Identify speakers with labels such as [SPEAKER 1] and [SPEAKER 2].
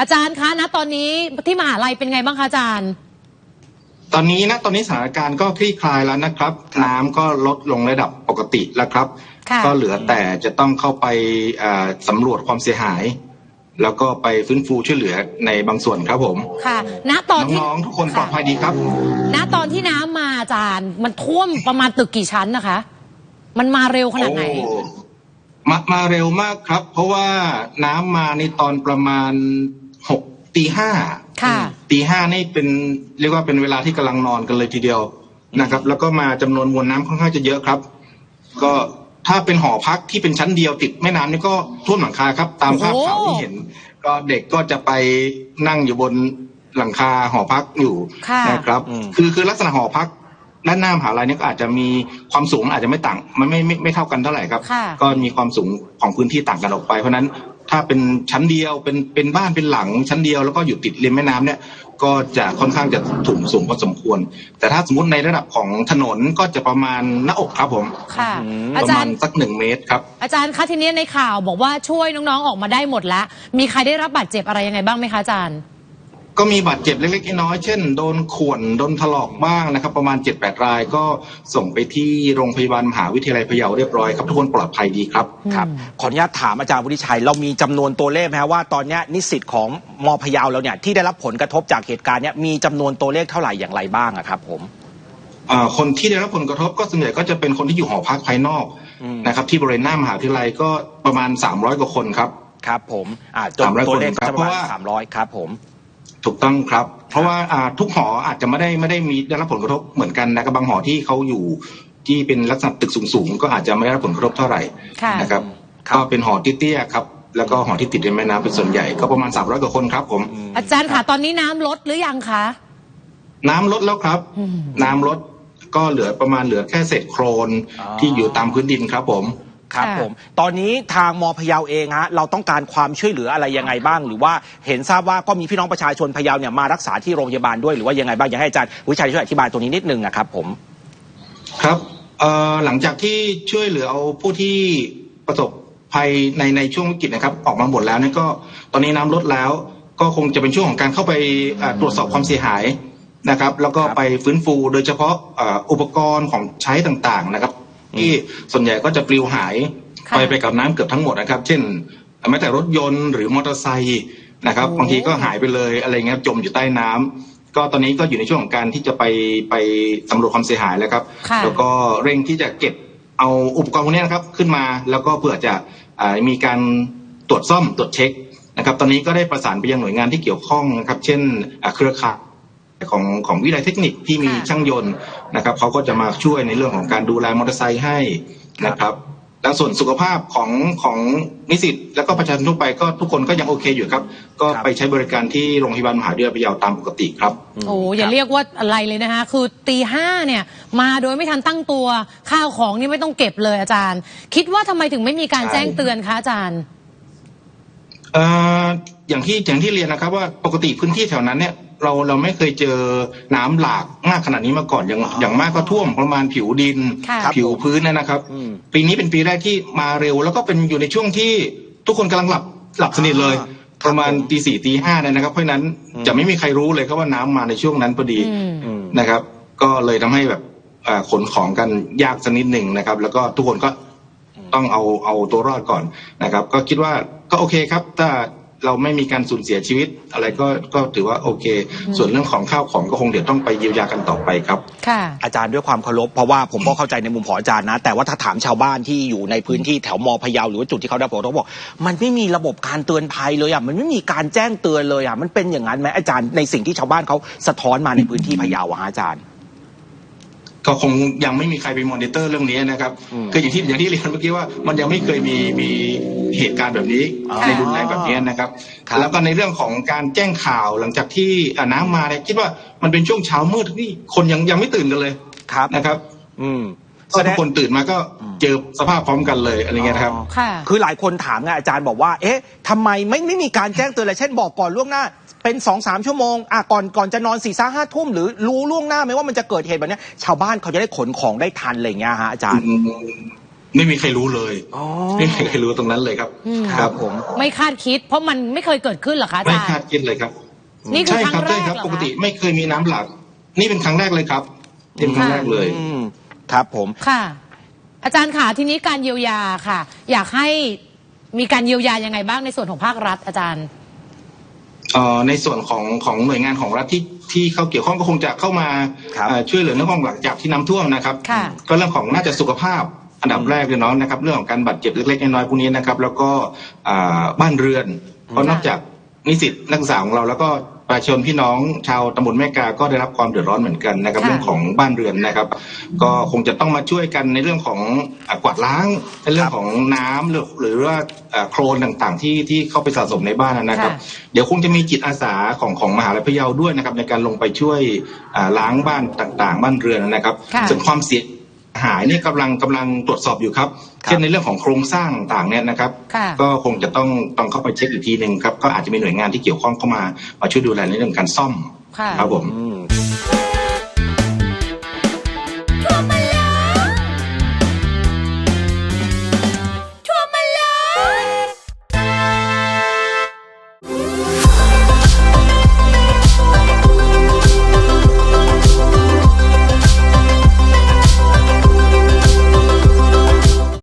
[SPEAKER 1] อาจารย์คะณตอนนี้ที่มหาลัยเป็นไงบ้างคะอาจารย์
[SPEAKER 2] ตอนนี้นะตอนนี้สถานการณ์ก็คลี่คลายแล้วนะครับ น้ำก็ลดลงระดับปกติแล้วครับ
[SPEAKER 1] ค่ะ
[SPEAKER 2] ก็เหลือแต่จะต้องเข้าไปเอ่อสำรวจความเสียหาย แล้วก็ไปฟื้นฟูช่วยเหลือในบางส่วนครับผม
[SPEAKER 1] ค่ะ ณตอนที่
[SPEAKER 2] น้องๆทุกคนปลอดภัยดีครับ
[SPEAKER 1] ณตอนที่น้ำมาอาจารย์ มันท่วมประมาณตึกกี่ชั้นนะคะ มันมาเร็วขนาดไหน
[SPEAKER 2] โอ้มามาเร็วมากครับ เพราะว่าน้ำมาในตอนประมาณ หกตีห้า
[SPEAKER 1] ค่ะ
[SPEAKER 2] ตีห้านี่เป็นเรียกว่าเป็นเวลาที่กำลังนอนกันเลยทีเดียวนะครับ แล้วก็มาจำนวนมวลน้ำค่อนข้างจะเยอะครับ ก็ถ้าเป็นหอพักที่เป็นชั้นเดียวติดแม่น้ำนี่ก็ท่วมหลังคาครับ ตามภาพข่าวที่เห็น ก็เด็กก็จะไปนั่งอยู่บนหลังคาหอพักอยู่
[SPEAKER 1] ค่ะ
[SPEAKER 2] นะครับ
[SPEAKER 3] อืม
[SPEAKER 2] คือคือลักษณะหอพักด้านหน้ามหาลัยเนี่ยก็อาจจะมีความสูงอาจจะไม่ต่างมันไม่ไม่ไม่เท่ากันเท่าไหร่ครับ
[SPEAKER 1] ค่ะ
[SPEAKER 2] ก็มีความสูงของพื้นที่ต่างกันออกไป เพราะฉะนั้น ถ้าเป็นชั้นเดียวเป็นเป็นบ้านเป็นหลังชั้นเดียวแล้วก็อยู่ติดริมแม่น้ำเนี่ยก็จะค่อนข้างจะถุงสูงพอสมควร แต่ถ้าสมมติในระดับของถนนก็จะประมาณหน้าอกครับผม
[SPEAKER 1] ค่ะ
[SPEAKER 3] อืม
[SPEAKER 1] อา
[SPEAKER 2] ประ
[SPEAKER 1] จา
[SPEAKER 2] มาณ
[SPEAKER 1] รย์
[SPEAKER 2] สักหนึ่งเมตรครับ
[SPEAKER 1] อาจารย์คะทีนี้ในข่าวบอกว่าช่วยน้องๆออกมาได้หมดแล้ว มีใครได้รับบาดเจ็บอะไรยังไงบ้างไหมคะอาจารย์
[SPEAKER 2] ก็มีบาดเจ็บเล็กๆน้อยๆเช่นโดนข่วนโดนถลอกบ้างนะครับ ประมาณ 7-8 รายก็ส่งไปที่โรงพยาบาลมหาวิทยาลัยพะเยาเรียบร้อยครับทุกคนปลอดภัยดีครับ
[SPEAKER 3] ครับ
[SPEAKER 1] อืม
[SPEAKER 3] ขออนุญาตถามอาจารย์วุฒิชัย เรามีจำนวนตัวเลขไหมฮะว่าตอนเนี้ยนิสิตของมพะเยาเราเนี่ยที่ได้รับผลกระทบจากเหตุการณ์เนี้ยมีจำนวนตัวเลขเท่าไหร่อย่างไรบ้างอะครับ ผม
[SPEAKER 2] อ่าคนที่ได้รับผลกระทบก็ส่วนใหญ่ก็จะเป็นคนที่อยู่หอพักภายนอก
[SPEAKER 3] อืม
[SPEAKER 2] นะครับ ที่บริเวณหน้ามหาวิทยาลัยก็ประมาณ 300 กว่าคนครับ
[SPEAKER 3] ครับผมอ่าจน
[SPEAKER 2] 300
[SPEAKER 3] ตัวเลข
[SPEAKER 2] คนครับ
[SPEAKER 3] จะประมาณ
[SPEAKER 2] เพราะว่า
[SPEAKER 3] สามร้อยครับผม
[SPEAKER 2] ถูกต้องครับ เพราะว่าอ่าทุกหออาจจะไม่ได้ไม่ได้มีได้รับผลกระทบเหมือนกันนะครับบางหอที่เขาอยู่ที่เป็นลักษณะตึกสูงๆก็อาจจะไม่ได้รับผลกระทบเท่าไหร่
[SPEAKER 1] ค่ะ
[SPEAKER 2] นะครับ
[SPEAKER 3] ครับ
[SPEAKER 2] ก็เป็นหอที่เตี้ยครับแล้วก็หอที่ติดริมแม่น้ำเป็นส่วนใหญ่ก็ประมาณ300กว่าคนครับผม
[SPEAKER 3] ม
[SPEAKER 1] อาจารย์ค่ะตอนนี้น้ำลดหรือยังคะ
[SPEAKER 2] น้ำลดแล้วครับ
[SPEAKER 1] อืม
[SPEAKER 2] น้ำลดก็เหลือประมาณเหลือแค่เศษโครน
[SPEAKER 3] อ๋อ
[SPEAKER 2] ที่อยู่ตามพื้นดินครับผม
[SPEAKER 3] ครับ
[SPEAKER 1] ค่ะ
[SPEAKER 3] ผม ตอนนี้ทางมพะเยาเองฮะเราต้องการความช่วยเหลืออะไรยังไงบ้าง หรือว่าเห็นทราบว่าก็มีพี่น้องประชาชนพะเยาเนี่ยมารักษาที่โรงพยาบาลด้วยหรือว่ายังไงบ้างอยากให้อาจารย์วิชัยช่วยอธิบายตรงนี้นิดนึงนะครับผม
[SPEAKER 2] ครับเอ่อหลังจากที่ช่วยเหลือเอาผู้ที่ประสบภัยในในช่วงวิกฤตนะครับ ออกมาหมดแล้วเนี่ยก็ตอนนี้น้ำลดแล้ว ก็คงจะเป็นช่วงของการเข้าไปอ่าตรวจสอบความเสียหายนะครับ แล้วก็
[SPEAKER 3] ครับ
[SPEAKER 2] ไปฟื้นฟูโดยเฉพาะอ่าอุปกรณ์ของใช้ต่างๆนะครับ ที่ส่วนใหญ่ก็จะปลิวหาย
[SPEAKER 1] ค่ะ
[SPEAKER 2] ไปไปกับน้ำเกือบทั้งหมดนะครับ เช่นแม้แต่รถยนต์หรือมอเตอร์ไซค์นะครับ
[SPEAKER 1] โอ้
[SPEAKER 2] บางทีก็หายไปเลยอะไรเงี้ยจมอยู่ใต้น้ำก็ตอนนี้ก็อยู่ในช่วงของการที่จะไปไปสำรวจความเสียหายแล้วครับ
[SPEAKER 1] ค่ะ
[SPEAKER 2] แล้วก็เร่งที่จะเก็บเอาอุปกรณ์พวกนี้นะครับขึ้นมาแล้วก็เผื่อจะอ่ามีการตรวจซ่อมตรวจเช็คนะครับ ตอนนี้ก็ได้ประสานไปยังหน่วยงานที่เกี่ยวข้องนะครับ เช่นอ่าเครือข่าย ของของวิทยาลัยเทคนิคที่มี
[SPEAKER 1] ค่ะ
[SPEAKER 2] ช่างยนต์นะครับเขาก็จะมาช่วยในเรื่องของการดูแลมอเตอร์ไซค์ให้นะครับแล้วส่วนสุขภาพของของนิสิตแล้วก็ประชาชนทั่วไปก็ทุกคนก็ยังโอเคอยู่ครับ ก็
[SPEAKER 3] ครับ
[SPEAKER 2] ไปใช้บริการที่โรงพยาบาลมหาวิทยาลัยพะเยาตามปกติครับ
[SPEAKER 1] โอ้อย่าเรียกว่าอะไรเลยนะคะคือตีห้าเนี่ยมาโดยไม่ทันตั้งตัวข้าวของนี่ไม่ต้องเก็บเลยอาจารย์ คิดว่าทำไมถึงไม่มีการ
[SPEAKER 2] ใช่
[SPEAKER 1] แจ้งเตือนคะอาจารย์
[SPEAKER 2] เอ่ออย่างที่อย่างที่เรียนนะครับว่าปกติพื้นที่แถวนั้นเนี่ยเราเราไม่เคยเจอน้ำหลากมากขนาดนี้มาก่อนอย่าง
[SPEAKER 3] อ๋อ
[SPEAKER 2] อย่างมากก็ท่วมประมาณผิวดิน
[SPEAKER 1] ค่ะ
[SPEAKER 2] ผิวพื้นเนยนะครับ
[SPEAKER 3] อืม
[SPEAKER 2] ปีนี้เป็นปีแรกที่มาเร็ว แล้วก็เป็นอยู่ในช่วงที่ทุกคนกำลังหลับหลับสนิทเลย
[SPEAKER 3] อ่า
[SPEAKER 2] ประมาณ
[SPEAKER 3] ครับผม
[SPEAKER 2] ตีสี่ตีห้าเนี่ยนะครับ เพราะฉะนั้น
[SPEAKER 3] อืม
[SPEAKER 2] จะไม่มีใครรู้เลยครับว่าน้ำมาในช่วงนั้นพอดี
[SPEAKER 1] อืม
[SPEAKER 3] อืม
[SPEAKER 2] นะครับ ก็เลยทำให้แบบอ่าขนของกันยากสักนิดหนึ่งนะครับ แล้วก็ทุกคนก็ต้องเอาเอาตัวรอดก่อนนะครับ ก็คิดว่า ก็โอเคครับถ้าเราไม่มีการสูญเสียชีวิตอะไรก็ก็ถือว่าโอเค ส่วนเรื่องของข้าวของก็คงเดี๋ยวต้องไปเยียวยากันต่อไปครับ
[SPEAKER 1] ค่ะ
[SPEAKER 3] อาจารย์ด้วยความเคารพเพราะว่าผมก็เข้าใจในมุมของอาจารย์นะ แต่ว่าถ้าถามชาวบ้านที่อยู่ในพื้นที่แถวมพะเยาหรือว่าจุดที่เขาได้ผลเขาบอก มันไม่มีระบบการเตือนภัยเลยอะมันไม่มีการแจ้งเตือนเลยอะมันเป็นอย่างนั้นไหมอาจารย์ในสิ่งที่ชาวบ้านเขาสะท้อนมาในพื้นที่พะเยาอะฮะอาจารย์
[SPEAKER 2] ก็คงยังไม่มีใครไปมอนิเตอร์เรื่องนี้นะครับ
[SPEAKER 3] อืม
[SPEAKER 2] คืออย่างที่อย่างที่เรียนเมื่อกี้ว่ามันยังไม่เคยมีมีเหตุการณ์แบบนี้
[SPEAKER 3] อ๋อ
[SPEAKER 2] ในรุนแรงแบบนี้นะครับ
[SPEAKER 3] ครับ
[SPEAKER 2] แล้วก็ในเรื่องของการแจ้งข่าวหลังจากที่อ่าน้ำมาเนี่ยคิดว่ามันเป็นช่วงเช้ามืดที่คนยังยังไม่ตื่นกันเลย
[SPEAKER 3] ครับ
[SPEAKER 2] นะครับ
[SPEAKER 3] อืม
[SPEAKER 2] ก็ทุกคนตื่นมาก็
[SPEAKER 3] อืม
[SPEAKER 2] เจอสภาพพร้อมกันเลยอะไรเงี้ยนะครับ
[SPEAKER 3] อ๋อ
[SPEAKER 1] ค่ะ
[SPEAKER 3] คือหลายคนถามไงอาจารย์บอกว่า เอ๊ะทำไมไม่ไม่มีการแจ้งเตือนเลยเช่นบอกก่อนล่วงหน้า เป็นสองสามชั่วโมงอะก่อนก่อนจะนอนสี่ห้าห้าทุ่มหรือรู้ล่วงหน้าไหมว่ามันจะเกิดเหตุแบบเนี้ยชาวบ้านเขาจะได้ขนของได้ทันอะไรอย่างเงี้ยฮะอาจารย์
[SPEAKER 2] อืมไม่มีใครรู้เลย
[SPEAKER 3] อ๋อ
[SPEAKER 2] ไม่มีใครรู้ตรงนั้นเลยครับ
[SPEAKER 1] อืม
[SPEAKER 2] ครับผม
[SPEAKER 1] ไม่คาดคิด เพราะมันไม่เคยเกิดขึ้นเหรอคะอา
[SPEAKER 2] ไม่
[SPEAKER 1] จาร
[SPEAKER 2] คาด
[SPEAKER 1] ย์
[SPEAKER 2] คิดเลยครับ
[SPEAKER 1] นี่คือ
[SPEAKER 2] ใช่
[SPEAKER 1] ครั้ง
[SPEAKER 2] ครับ
[SPEAKER 1] แร
[SPEAKER 2] ใช่
[SPEAKER 1] ก
[SPEAKER 2] ครับ
[SPEAKER 1] เหรอ
[SPEAKER 2] ปกติ
[SPEAKER 1] คะ
[SPEAKER 2] ไม่เคยมีน้ำหลากนี่เป็นครั้งแรกเลยครับนี่เป็นครั้งแรกเลย
[SPEAKER 3] อืม ครับผม
[SPEAKER 1] ค่ะ อาจารย์ค่ะทีนี้การเยียวยาค่ะ อยากให้มีการเยียวยายังไงบ้างในส่วนของภาครัฐอาจารย์
[SPEAKER 2] เอ่อในส่วนของของหน่วยงานของรัฐที่ที่เขาเกี่ยวข้องก็คงจะเข้ามา
[SPEAKER 3] ครับ
[SPEAKER 2] เอ่อช่วยเหลือเรื่องของหลังจากที่น้ำท่วมนะครับ
[SPEAKER 1] ค่ะ
[SPEAKER 2] ก็เรื่องของน่าจะสุขภาพอันดับแรกเลยเนาะนะครับ เรื่องของการบาดเจ็บเล็กๆน้อยๆพวกนี้นะครับ แล้วก็อ่าบ้านเรือนเพราะนอกจากนิสิตนักศึกษาของเราแล้วก็ ประชาชนพี่น้องชาวตำบลแม่กาก็ได้รับความเดือดร้อนเหมือนกันนะครับ
[SPEAKER 1] ค่ะ
[SPEAKER 2] เรื่องของบ้านเรือนนะครับ ก็คงจะต้องมาช่วยกันในเรื่องของอ่ากวาดล้างในเรื่องของน้ำหรือหรือว่าอ่าโครนต่างๆ ที่ที่เข้าไปสะสมในบ้านนะครับ
[SPEAKER 1] ค่ะ
[SPEAKER 2] เดี๋ยวคงจะมีจิตอาสาของของมหาลัยพะเยาด้วยนะครับ ในการลงไปช่วยอ่าล้างบ้านต่างๆ บ้านเรือนนะครับ
[SPEAKER 1] ค่ะ
[SPEAKER 2] ส่วนความเสีย หายเนี่ยกำลังกำลังตรวจสอบอยู่ครับ
[SPEAKER 3] ครับ
[SPEAKER 2] เช่นในเรื่องของโครงสร้างต่างๆเนี่ยนะครับ
[SPEAKER 1] ค่ะ
[SPEAKER 2] ก็คงจะต้องต้องเข้าไปเช็คอีกทีหนึ่งครับ ก็อาจจะมีหน่วยงานที่เกี่ยวข้องเข้ามามาช่วยดูแลในเรื่องการซ่อม
[SPEAKER 1] ค่ะ
[SPEAKER 2] ครับผม
[SPEAKER 3] อืม